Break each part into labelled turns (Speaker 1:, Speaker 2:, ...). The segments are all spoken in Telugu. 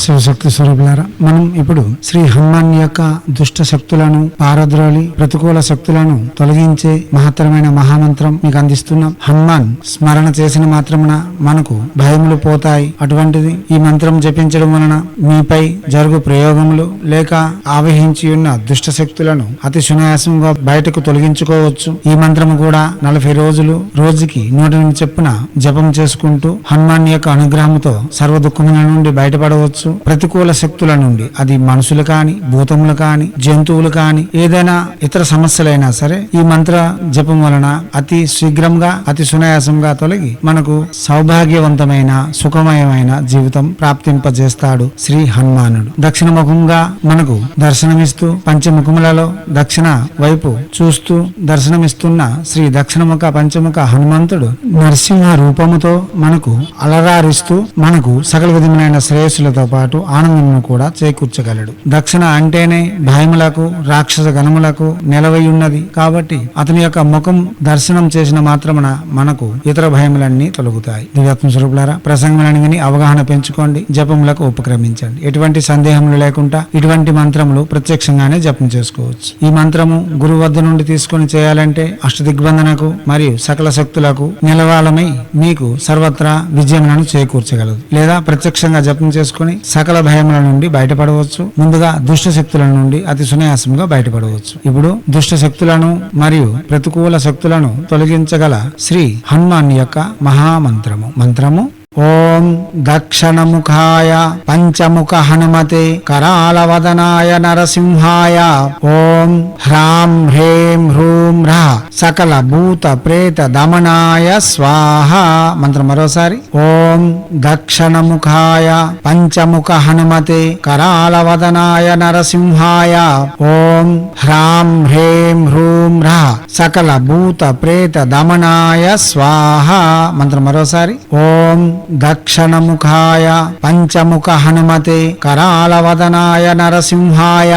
Speaker 1: శివశక్తి స్వరూపులారా మనం ఇప్పుడు శ్రీ హనుమాన్ యొక్క దుష్ట శక్తులను పారద్రోలి ప్రతికూల శక్తులను తొలగించే మహత్తరమైన మహామంత్రం మీకు అందిస్తున్నాం. హనుమాన్ స్మరణ చేసిన మాత్రమున మనకు భయములు పోతాయి. అటువంటిది ఈ మంత్రం జపించడం వలన మీపై జరుగు ప్రయోగములు లేక ఆవహించి ఉన్న దుష్ట శక్తులను అతి సునాయాసంగా బయటకు తొలగించుకోవచ్చు. ఈ మంత్రము కూడా నలభై రోజులు రోజుకి నూట చెప్పున జపం చేసుకుంటూ హనుమాన్ యొక్క అనుగ్రహంతో సర్వ దుఃఖముల నుండి బయటపడవచ్చు. ప్రతికూల శక్తుల నుండి అది మనుషులు కాని భూతములు కాని జంతువులు కాని ఏదైనా ఇతర సమస్యలైనా సరే ఈ మంత్ర జపం వలన అతి శీఘ్రంగా అతి సునాయాసంగా తొలగి మనకు సౌభాగ్యవంతమైన సుఖమయమైన జీవితం ప్రాప్తింపజేస్తాడు శ్రీ హనుమానుడు. దక్షిణ ముఖంగా మనకు దర్శనమిస్తూ పంచముఖములలో దక్షిణ వైపు చూస్తూ దర్శనమిస్తున్న శ్రీ దక్షిణముఖ పంచముఖ హనుమంతుడు నరసింహ రూపముతో మనకు అలరారిస్తూ మనకు సకల విధమైన శ్రేయస్సులతో పాటు ఆనందమును కూడా చేకూర్చగలడు. దక్షిణ అంటేనే భయములకు రాక్షస గణములకు నిలవై ఉన్నది కాబట్టి అతని యొక్క ముఖం దర్శనం చేసిన మాత్రమున మనకు ఇతర భయములన్నీ తొలగుతాయి. దివ్యాత్మ స్వరూపులారా ప్రసంగములను విని అవగాహన పెంచుకోండి జపములకు ఉపక్రమించండి. ఎటువంటి సందేహములు లేకుండా ఇటువంటి మంత్రములు ప్రత్యక్షంగానే జపం చేసుకోవచ్చు. ఈ మంత్రము గురువు వద్ద నుండి తీసుకొని చేయాలంటే అష్టదిగ్బంధనకు మరియు సకల శక్తులకు నిలవాలమై మీకు సర్వత్రా విజయములను చేకూర్చగలదు. లేదా ప్రత్యక్షంగా జపం చేసుకుని సకల భయముల నుండి బయటపడవచ్చు. ముందుగా దుష్ట శక్తుల నుండి అతి సునాయాసంగా బయటపడవచ్చు. ఇప్పుడు దుష్ట శక్తులను మరియు ప్రతికూల శక్తులను తొలగించగల శ్రీ హనుమాన్ యొక్క మహామంత్రము. మంత్రము ఓం దక్షిణముఖాయ పంచముఖ హనుమతే కరాళవదనాయ నరసింహాయ. ఓం హ్రాం హ్రేం హ్రూం హ్ర సకల భూత ప్రేత దమనాయ స్వాహ. మంత్రం మరోసారి. ఓం దక్షిణముఖాయ పంచముఖ హనుమతే కరాళవదనాయ నరసింహాయ. ఓం హ్రాం హ్రేం హ్రూం హ్ర సకల భూత ప్రేత దమనాయ స్వాహ. మంత్రం మరోసారి. ఓం దక్షిణముఖాయ పంచముఖ హనుమతే కరాలవదనాయ నరసింహాయ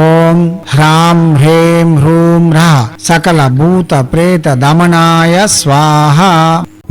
Speaker 1: ఓం హ్రాం హ్రేం హ్రూం హ్ర సకల భూత ప్రేత దమనాయ స్వాహ